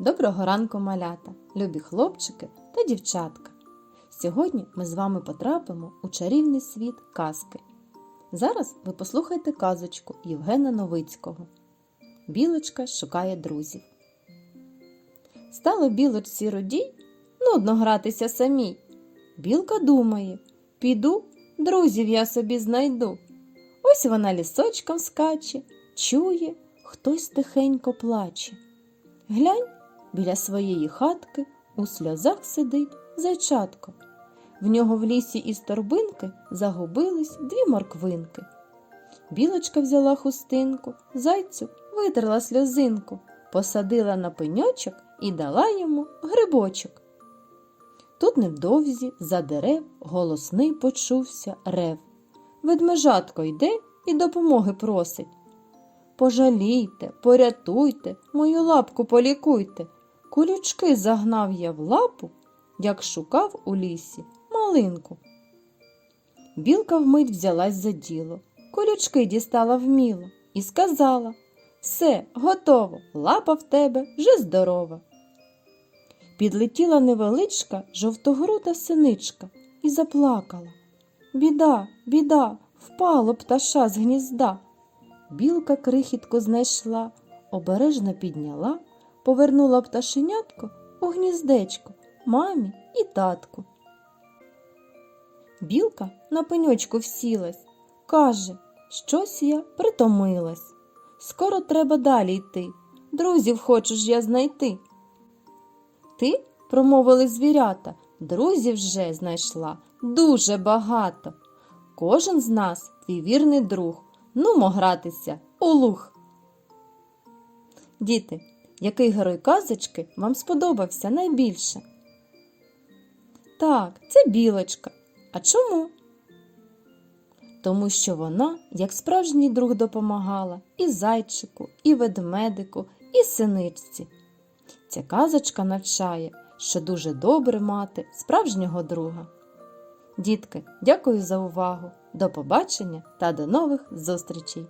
Доброго ранку, малята, любі хлопчики та дівчатка. Сьогодні ми з вами потрапимо у чарівний світ казки. Зараз ви послухайте казочку Євгена Новицького. Білочка шукає друзів. Стало білочці родій нудно гратися самій. Білка думає піду, друзів я собі знайду. Ось вона лісочком скаче, чує, хтось тихенько плаче. Глянь, біля своєї хатки у сльозах сидить зайчатко. В нього в лісі із торбинки загубились дві морквинки. Білочка взяла хустинку, зайцю витерла сльозинку, посадила на пеньочок і дала йому грибочок. Тут невдовзі за дерев голосний почувся рев. Ведмежатко йде і допомоги просить. Пожалійте, порятуйте, мою лапку полікуйте. Колючки загнав я в лапу, як шукав у лісі малинку. Білка вмить взялась за діло, колючки дістала вміло і сказала Все, готово, лапа в тебе вже здорова. Підлетіла невеличка жовтогрута синичка і заплакала. Біда, біда, впало пташа з гнізда. Білка крихітку знайшла, обережно підняла, повернула пташенятко у гніздечко мамі і татку. Білка на пеньочку всілась, каже, щось я притомилась. Скоро треба далі йти. Друзів хочу ж я знайти. Ти, промовили звірята, друзів вже знайшла дуже багато. Кожен з нас твій вірний друг. Нумо гратися у луг. Діти, який герой казочки вам сподобався найбільше? Так, це білочка. А чому? Тому що вона, як справжній друг, допомагала і зайчику, і ведмедику, і синичці. Ця казочка навчає, що дуже добре мати справжнього друга. Дітки, дякую за увагу! До побачення та до нових зустрічей!